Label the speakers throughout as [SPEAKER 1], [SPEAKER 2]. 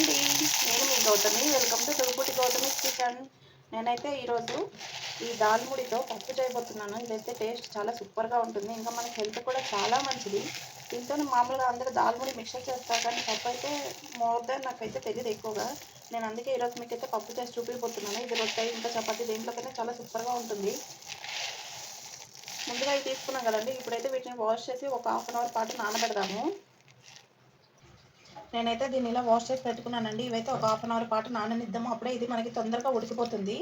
[SPEAKER 1] అండి నేను మీ Gautami. Welcome to Tirupati Gautami kitchen నేనైతే ఈరోజు ఈ దాల్ముడితో పప్పు చేయబోతున్నాను. ఇదైతే టేస్ట్ చాలా సూపర్గా ఉంటుంది. ఇంకా మన హెల్త్ కూడా చాలా మంచిది. దీంతో మామూలుగా అందరూ దాల్ముడి మిక్సర్ చేస్తారు కానీ పప్పు అయితే మోర్ దాన్ నాకైతే తెలియదు ఎక్కువగా. నేను అందుకే ఈరోజు మీకైతే పప్పు చేసి చూపిపోతున్నాను ఇది రొట్టె ఇంకా చపాతీ దేంట్లోకైనా చాలా సూపర్గా ఉంటుంది. ముందుగా అవి తీసుకున్నాం కదండి. ఇప్పుడైతే వీటిని వాష్ చేసి ఒక హాఫ్ అన్ అవర్ పాటు నానబెడదాము. నేనైతే దీన్ని ఇలా వాష్ చేసి పెట్టుకున్నానండి. ఇవైతే ఒక హాఫ్ అన్ అవర్ పాటు నాననిద్దాము. అప్పుడే ఇది మనకి తొందరగా ఉడికిపోతుంది.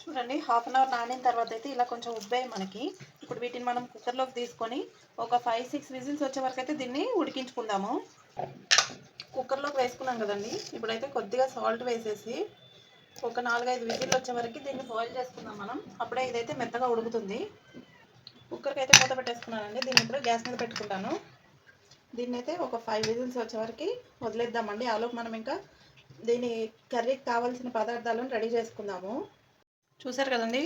[SPEAKER 1] చూడండి హాఫ్ అన్ అవర్ నానిన తర్వాత అయితే ఇలా కొంచెం ఉబ్బాయి మనకి. ఇప్పుడు వీటిని మనం కుక్కర్లోకి తీసుకొని ఒక ఫైవ్ సిక్స్ విజిల్స్ వచ్చే వరకు అయితే దీన్ని ఉడికించుకుందాము. కుక్కర్లోకి వేసుకున్నాం కదండి. ఇప్పుడైతే కొద్దిగా సాల్ట్ వేసేసి ఒక నాలుగైదు విజిల్ వచ్చే వరకు దీన్ని బాయిల్ చేసుకుందాం మనం. అప్పుడే ఇదైతే మెత్తగా ఉడుకుతుంది. కుక్కర్కి అయితే మూత పెట్టేసుకున్నానండి. దీన్ని ఇప్పుడు గ్యాస్ మీద పెట్టుకుంటాను. దీన్ని అయితే ఒక ఫైవ్ విజిల్స్ వచ్చే వరకు వదిలేద్దామండి. ఆలోపు మనం ఇంకా దీని కర్రీకి కావాల్సిన పదార్థాలను రెడీ చేసుకుందాము. చూసారు కదండి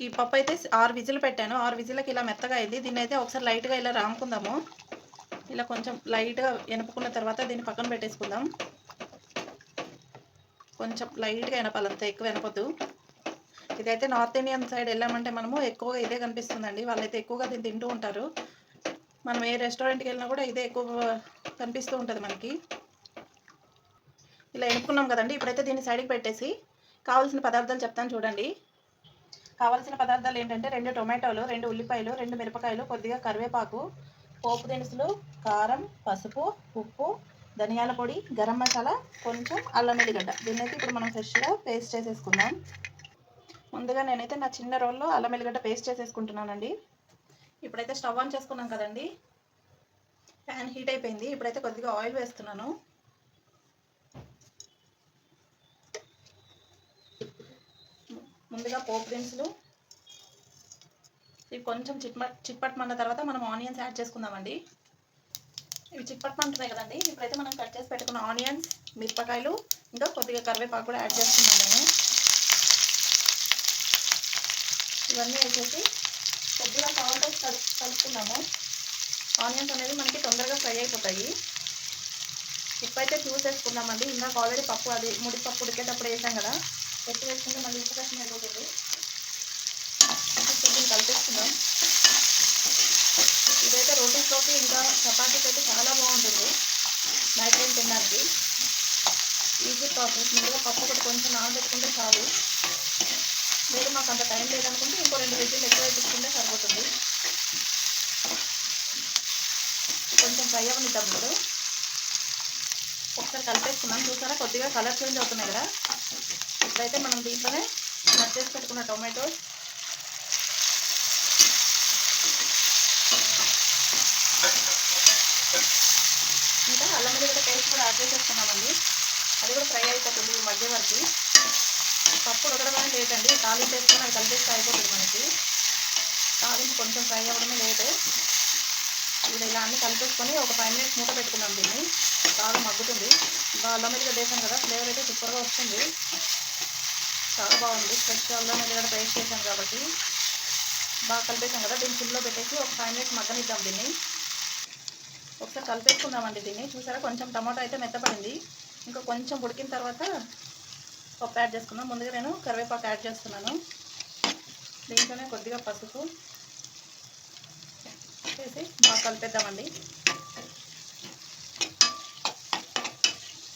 [SPEAKER 1] ఈ పప్పు అయితే ఆరు విజిల్ పెట్టాను. ఆరు విజిల్కి ఇలా మెత్తగా అయింది. దీన్ని అయితే ఒకసారి లైట్గా ఇలా రాముకుందాము. ఇలా కొంచెం లైట్గా ఎనుపుకున్న తర్వాత దీన్ని పక్కన పెట్టేసుకుందాం. కొంచెం లైట్గా ఎనపాలంత ఎక్కువ ఎనపొద్దు. ఇదైతే నార్త్ ఇండియన్ సైడ్ వెళ్ళామంటే మనము ఎక్కువగా ఇదే కనిపిస్తుందండి. వాళ్ళైతే ఎక్కువగా దీన్ని తింటూ ఉంటారు. మనం ఏ రెస్టారెంట్కి వెళ్ళినా కూడా ఇదే ఎక్కువ కనిపిస్తూ ఉంటుంది మనకి. ఇలా ఎనుక్కున్నాం కదండి ఇప్పుడైతే దీన్ని సైడ్కి పెట్టేసి కావాల్సిన పదార్థాలు చెప్తాను చూడండి. కావాల్సిన పదార్థాలు ఏంటంటే రెండు టొమాటోలు రెండు ఉల్లిపాయలు రెండు మిరపకాయలు కొద్దిగా కరివేపాకు పోపు దినుసులు కారం పసుపు ఉప్పు ధనియాల పొడి గరం మసాలా కొంచెం అల్లం ఎల్లిగడ్డ దీన్నైతే ఇప్పుడు మనం ఫ్రెష్గా పేస్ట్ చేసేసుకుందాం. ముందుగా నేనైతే నా చిన్న రోల్లో అల్లం వెల్లిగడ్డ పేస్ట్ చేసేసుకుంటున్నానండి. ఇప్పుడైతే స్టవ్ ఆన్ చేసుకున్నాం కదండి. ప్యాన్ హీట్ అయిపోయింది. ఇప్పుడైతే కొద్దిగా ఆయిల్ వేస్తున్నాను. ముందుగా పోపు దినుసులు. ఇవి కొంచెం చిట్మ చిట్పట్టమన్న తర్వాత మనం ఆనియన్స్ యాడ్ చేసుకుందామండి. ఇవి చిట్పట్టమంటున్నాయి కదండి. ఇప్పుడైతే మనం కట్ చేసి పెట్టుకున్న ఆనియన్స్ మిరపకాయలు ఇంకా కొద్దిగా కరివేపాకు కూడా యాడ్ చేసుకున్నాం నేను ఇవన్నీ వేసేసి కొద్దిగా సాల్ట్ కలుపుకున్నాము ఆనియన్స్ అనేది మనకి తొందరగా ఫ్రై అయిపోతాయి. ఇప్పుడైతే చూసేసుకున్నామండి ఇందాక ఆల్రెడీ పప్పు అది ముడి పప్పు ఉడికేటప్పుడు వేసాం కదా. ఎత్తి వేసుకుంటే మళ్ళీ ఉప్పు కష్టం అయిపోతుంది. కొద్దిగా కలిపేసుకుందాం. ఇదైతే రోటీస్లోకి ఇంకా చపాతీకి అయితే చాలా బాగుంటుంది. నైట్ టైం తినడానికి. Easy process. ముందుగా పప్పు ఒకటి కొంచెం నానబెట్టుకుంటే చాలు. అంత టైం లేదనుకుంటే ఇంకో రెండు విజిల్ ఎక్కువ తీసుకుంటే సరిపోతుంది. కొంచెం ఫ్రై అవ్వనిద్దాం ఇప్పుడు? ఒకసారి కలిపేసుకున్నాం. చూసారా? కొద్దిగా కలర్ చేంజ్ అవుతున్నాయి కదా. ఇప్పుడైతే మనం దీంట్లోనే కట్ చేసి పెట్టుకున్న టొమాటోస్. ఇంకా అల్లం కూడా పేస్ట్ కూడా యాడ్ చేసేసుకున్నామండి. అది కూడా ఫ్రై అయిపోతుంది ఈ మధ్య వరకు. పప్పు ఉడకడమే లేదండి తాలింపు వేసుకొని అది కలిపేస్తే అయిపోతుంది మనకి. తాలింపు కొంచెం ఫ్రై అవ్వడమే లేదు ఇది ఇలా అన్ని కలిపేసుకొని ఒక ఫైవ్ మినిట్స్ మూత పెట్టుకున్నాం దీన్ని. బాగా మగ్గుతుంది. బాగా అల్లం వేసాం కదా ఫ్లేవర్ అయితే సూపర్గా వస్తుంది చాలా బాగుంది. ఫ్రెష్ అల్లం వెల్లిగడ్డ పేస్ట్ చేసాం కాబట్టి. బాగా కలిపేసాం కదా దీన్ని సిమ్లో పెట్టేసి ఒక ఫైవ్ మినిట్స్ మగ్గనిద్దాం దీన్ని. ఒకసారి కలిపేసుకుందామండి దీన్ని. చూసారా? కొంచెం టమాటో అయితే మెత్తపడింది. ఇంకా కొంచెం ఉడికిన తర్వాత పప్పు యాడ్ చేసుకున్నాను ముందుగా నేను కరివేపాకు యాడ్ చేస్తున్నాను. దీంట్లోనే కొద్దిగా పసుపు వేసి బాగా కలిపేద్దామండి.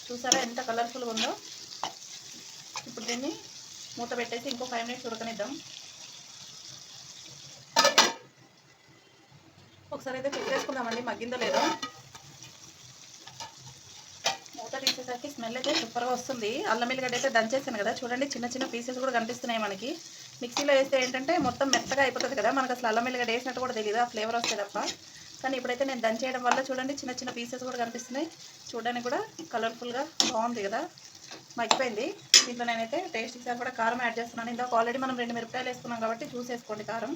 [SPEAKER 1] చూసారా ఎంత కలర్ఫుల్గా ఉందో? ఇప్పుడు దీన్ని మూత పెట్టేసి ఇంకో ఫైవ్ మినిట్స్ ఉడకనిద్దాం. ఒకసారి అయితే చెక్ చేసుకుందామండి. మగ్గిందో లేదో. వచ్చేసరికి స్మెల్ అయితే సూపర్గా వస్తుంది. అల్లం ఎల్లిగడ్డ అయితే దంచేసాను కదా. చూడండి చిన్న చిన్న పీసెస్ కూడా కనిపిస్తున్నాయి మనకి. మిక్సీలో వేస్తే ఏంటంటే మొత్తం మెత్తగా అయిపోతుంది కదా. మనకు అసలు అల్లం ఎల్లిగడ్డ వేసినట్టు కూడా తెలియదు ఆ ఫ్లేవర్ వస్తే తప్ప. కానీ ఇప్పుడైతే నేను దంచేయడం వల్ల చూడండి చిన్న చిన్న పీసెస్ కూడా కనిపిస్తున్నాయి. చూడడానికి కూడా కలర్ఫుల్గా బాగుంది కదా. మగ్గిపోయింది. దీంట్లో నేనైతే టేస్ట్ ఈసారి కూడా కారం యాడ్ చేస్తున్నాను. ఇందాక ఆల్రెడీ మనం రెండు మిరపకాయలు వేసుకున్నాం కాబట్టి చూసేసుకోండి కారం.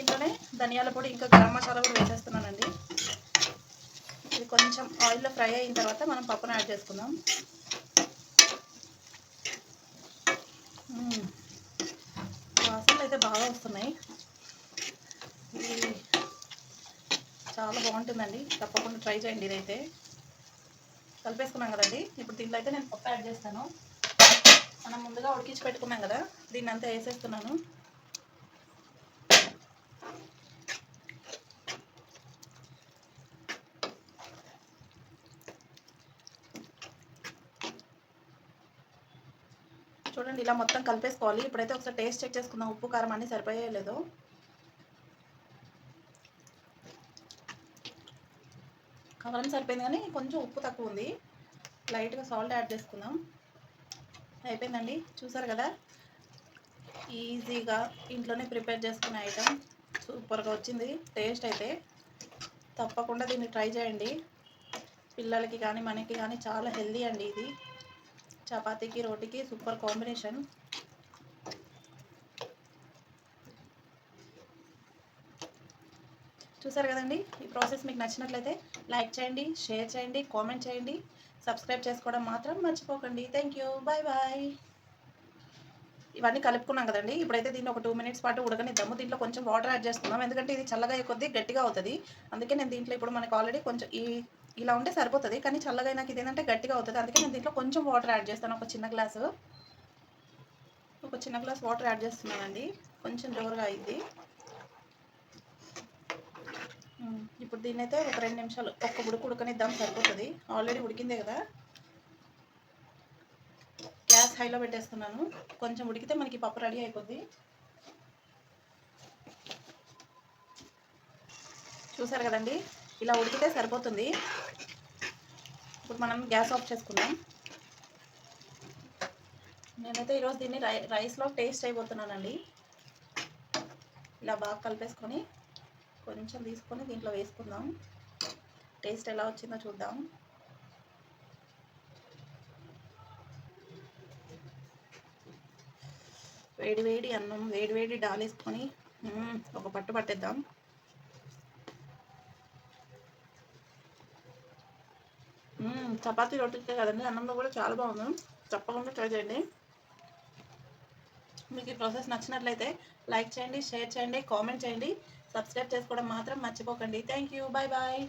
[SPEAKER 1] దీంట్లోనే ధనియాల పొడి ఇంకా గరం మసాలా కూడా వేసేస్తున్నానండి. ఇది కొంచెం ఆయిల్లో ఫ్రై అయిన తర్వాత మనం పప్పును యాడ్ చేసుకుందాం. వాసనలు అయితే బాగా వస్తున్నాయి. చాలా బాగుంటుందండి. తప్పకుండా ట్రై చేయండి ఇదైతే. కలిపేసుకున్నాం కదండి. ఇప్పుడు దీంట్లో అయితే నేను పప్పు యాడ్ చేస్తాను. మనం ముందుగా ఉడికించి పెట్టుకున్నాం కదా దీన్ని అంతా వేసేస్తున్నాను. చూడండి ఇలా మొత్తం కలిపేసుకోవాలి. ఇప్పుడైతే ఒకసారి టేస్ట్ చెక్ చేసుకుందాం. ఉప్పు కారం అన్నీ సరిపోయలేదు కారం సరిపోయింది కానీ కొంచెం ఉప్పు తక్కువ ఉంది. లైట్గా సాల్ట్ యాడ్ చేసుకుందాం. అయిపోయిందండి. చూసారు కదా? ఈజీగా ఇంట్లోనే ప్రిపేర్ చేసుకునే ఐటమ్ సూపర్గా వచ్చింది. టేస్ట్ అయితే తప్పకుండా దీన్ని ట్రై చేయండి. పిల్లలకి కానీ మనకి కానీ చాలా హెల్దీ అండి ఇది. చపాతీకి రోటీకి సూపర్ కాంబినేషన్. చూసారు కదండి ఈ ప్రాసెస్ మీకు నచ్చినట్లయితే లైక్ చేయండి షేర్ చేయండి కామెంట్ చేయండి సబ్స్క్రైబ్ చేసుకోవడం మాత్రం మర్చిపోకండి. Thank you bye bye. ఇవన్నీ కలుపుకున్నాం కదండి ఇప్పుడైతే దీన్ని ఒక టూ మినిట్స్ పాటు ఉడకనిద్దాము. దీంట్లో కొంచెం వాటర్ యాడ్ చేస్తున్నాం ఎందుకంటే ఇది చల్లగా కొద్దీ గట్టిగా అవుతుంది. అందుకే నేను దీంట్లో ఇప్పుడు మనకు ఆల్రెడీ కొంచెం ఈ ఇలా ఉంటే సరిపోతుంది. కానీ చల్లగా నాకు ఇదేంటంటే ఏంటంటే గట్టిగా అవుతుంది. అందుకే నేను దీంట్లో కొంచెం వాటర్ యాడ్ చేస్తాను. ఒక చిన్న గ్లాసు ఒక చిన్న గ్లాస్ వాటర్ యాడ్ చేస్తున్నానండి. కొంచెం జోరుగా అయింది ఇప్పుడు దీన్ని అయితే ఒక రెండు నిమిషాలు ఒక్క ఉడుకు ఉడకనిద్దాం సరిపోతుంది. ఆల్రెడీ ఉడికిందే కదా. గ్యాస్ హైలో పెట్టేస్తున్నాను. కొంచెం ఉడికితే మనకి పప్పు రెడీ అయిపోద్ది. చూసారు కదండి? ఇలా ఉడికితే సరిపోతుంది. ఇప్పుడు మనం గ్యాస్ ఆఫ్ చేసుకుందాం. నేనైతే ఈరోజు దీన్ని రై రైస్లో టేస్ట్ అయిపోతున్నానండి. ఇలా బాగా కలిపేసుకొని కొంచెం తీసుకొని దీంట్లో వేసుకుందాం. టేస్ట్ ఎలా వచ్చిందో చూద్దాం. వేడి వేడి అన్నం వేడి వేడి డాలేసుకొని ఒక పట్టు పట్టేద్దాం. చపాతీ రొట్టె కదండి అన్నంలో కూడా చాలా బాగుంది. తప్పకుండా ట్రై చేయండి. మీకు ఈ ప్రాసెస్ నచ్చినట్లయితే లైక్ చేయండి షేర్ చేయండి కామెంట్ చేయండి. సబ్స్క్రైబ్ చేసుకోవడం మాత్రం మర్చిపోకండి. Thank you bye bye